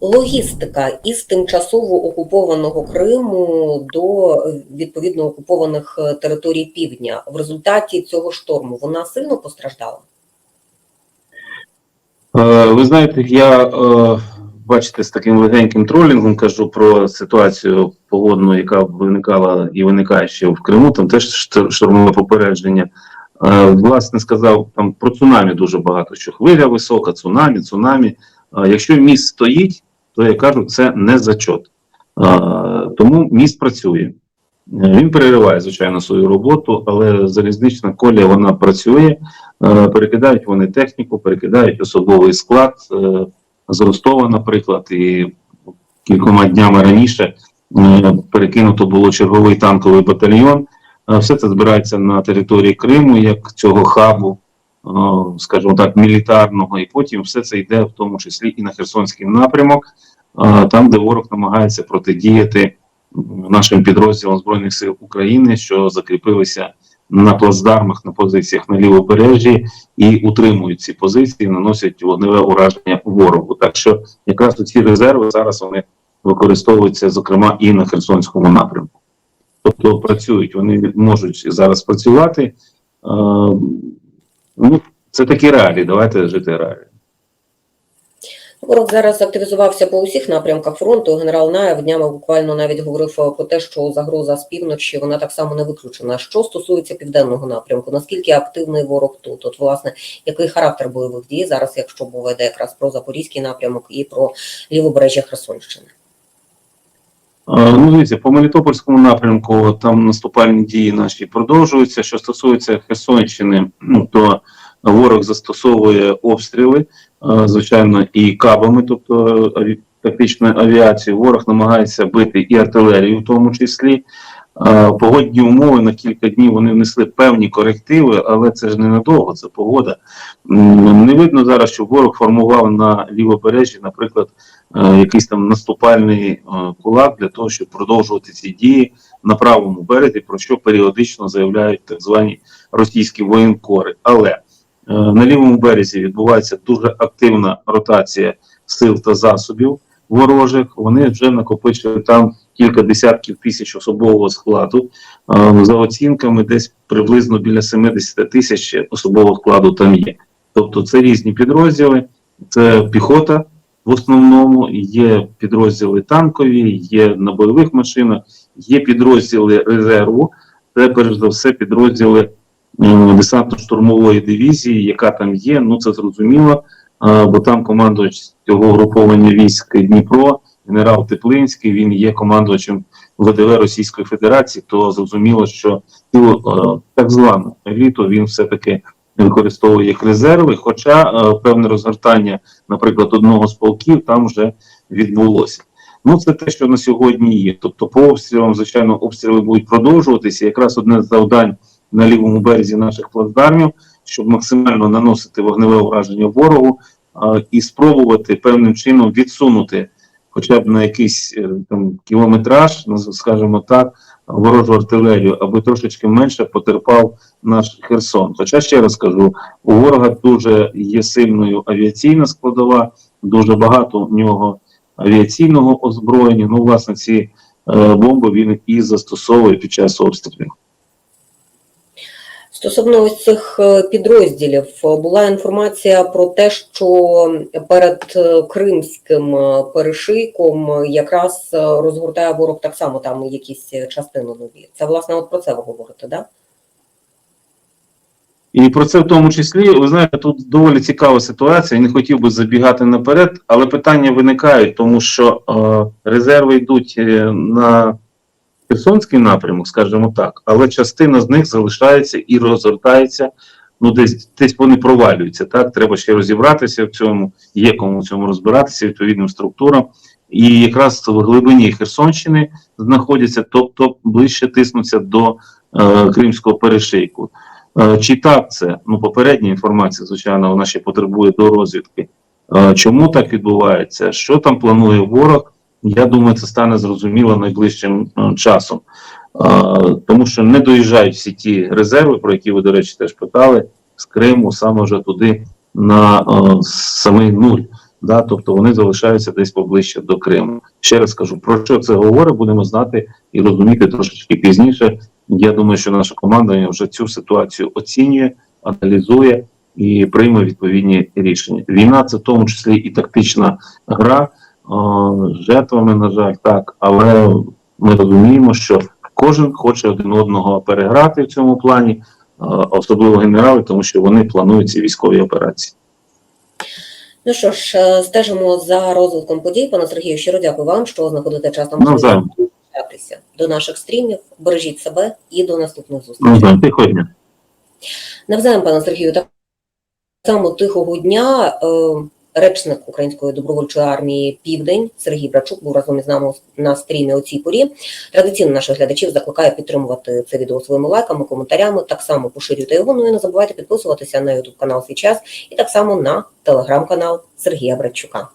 Логістика із тимчасово окупованого Криму до е, відповідно окупованих е, територій півдня в результаті цього шторму вона сильно постраждала? Е, Ви знаєте, я бачите, з таким легеньким тролінгом кажу про ситуацію погодну, яка виникала і виникає ще в Криму. Там теж штор- штормове попередження. Власне сказав там про цунамі дуже багато. Що хвиля висока, цунамі, цунамі. Якщо міст стоїть, то я кажу, це не зачот. Тому міст працює. Він перериває, звичайно, свою роботу, але залізнична колія вона працює. Перекидають вони техніку, перекидають особовий склад е, з Ростова, наприклад, і кількома днями раніше е, перекинуто було черговий танковий батальйон. Все це збирається на території Криму, як цього хабу, скажімо так, мілітарного, і потім все це йде в тому числі і на Херсонський напрямок, е, там, де ворог намагається протидіяти нашим підрозділам Збройних сил України, що закріпилися на плацдармах, на позиціях на лівобережжі і утримують ці позиції, наносять вогневе ураження ворогу. Так що якраз ці резерви зараз вони використовуються, зокрема, і на Херсонському напрямку. Тобто працюють, вони можуть зараз працювати. Ну, це такі реалії, давайте жити реалії. Ворог зараз активізувався по усіх напрямках фронту. Генерал Наєв днями буквально навіть говорив е, про те, що загроза з півночі вона так само не виключена. Що стосується південного напрямку, наскільки активний ворог тут? От, власне, який характер бойових дій зараз, якщо мова йде якраз про запорізький напрямок і про лівобережжя Херсонщини? Ну, дивіться, по Мелітопольському напрямку там наступальні дії наші продовжуються. Що стосується Херсонщини, ну то ворог застосовує обстріли, звичайно, і кабами, тобто тактичної авіації. Ворог намагається бити і артилерію, в тому числі. Е, Погодні умови на кілька днів вони внесли певні корективи, але це ж ненадовго, це погода. Не видно зараз, що ворог формував на лівобережжі, наприклад, е, якийсь там наступальний е, кулак для того, щоб продовжувати ці дії на правому березі, про що періодично заявляють так звані російські воєнкори. Але на лівому березі відбувається дуже активна ротація сил та засобів ворожих. Вони вже накопичили там кілька десятків тисяч особового складу. Е, За оцінками, десь приблизно біля 70 тисяч особового складу там є. Тобто це різні підрозділи, це піхота в основному, є підрозділи танкові, є на бойових машинах, є підрозділи резерву, це перш за все підрозділи е, десантно-штурмової дивізії, яка там є. Ну це зрозуміло, бо там командувач цього груповання військ Дніпро, генерал Теплинський, він є командувачем ВДВ Російської Федерації, то зрозуміло, що цю е, так звану еліту він все-таки використовує як резерви, хоча е, певне розгортання, наприклад, одного з полків там вже відбулося. Ну, це те, що на сьогодні є. Тобто, по обстрілам, звичайно, обстріли будуть продовжуватися. Якраз одне з завдань на лівому березі наших плацдармів, щоб максимально наносити вогневе ураження ворогу і спробувати певним чином відсунути хоча б на якийсь е, там кілометраж, скажімо так, ворожу артилерію, аби трошечки менше потерпав наш Херсон. Хоча ще раз кажу, у ворога дуже є сильною авіаційна складова, дуже багато у нього авіаційного озброєння. Ну, власне, ці е, бомби він і застосовує під час обстрілів. Стосовно ось цих е, підрозділів, е, була інформація про те, що перед е, кримським перешийком якраз розгортає ворог так само там якісь частини нові. Це власне от про це ви говорите, да? І про це в тому числі, ви знаєте, тут доволі цікава ситуація. Я не хотів би забігати наперед, але питання виникають, тому що е, резерви йдуть на Херсонський напрямок, скажімо так, але частина з них залишається і розгортається. Ну, десь десь вони провалюються. Так, треба ще розібратися в цьому, є кому в цьому розбиратися відповідним структурам. І якраз в глибині Херсонщини знаходяться, тобто ближче тиснуться до е, Кримського перешийку. Е, Чи так це? Ну, попередня інформація, звичайно, вона ще потребує до розвідки. Е, Чому так відбувається? Що там планує ворог? Я думаю, це стане зрозуміло найближчим е, часом. Е, Тому що не доїжджають всі ті резерви, про які ви, до речі, теж питали, з Криму, саме вже туди на е, самий нуль. да, тобто вони залишаються десь поближче до Криму. Ще раз кажу, про що це говорить, будемо знати і розуміти трошечки пізніше. Я думаю, що наша команда вже цю ситуацію оцінює, аналізує і прийме відповідні рішення. Війна це в тому числі і тактична гра жертвами, на жаль, так, але ми розуміємо, що кожен хоче один одного переграти в цьому плані, е, особливо генерали, тому що вони планують ці військові операції. Ну що ж, е, стежимо за розвитком подій. Пане Сергію, щиро дякую вам, що знаходите час на можливість долучатися до наших стрімів. Бережіть себе і до наступних зустрічей. Навзаєм. Дня. Навзаєм, пане Сергію, так само тихого дня. Речник Української добровольчої армії Південь Сергій Брачук був разом із нами на стрімі у цій порі. Традиційно наших глядачів закликаю підтримувати це відео своїми лайками, коментарями. Так само поширюйте його. Ну і не забувайте підписуватися на YouTube канал свій час і так само на телеграм-канал Сергія Братчука.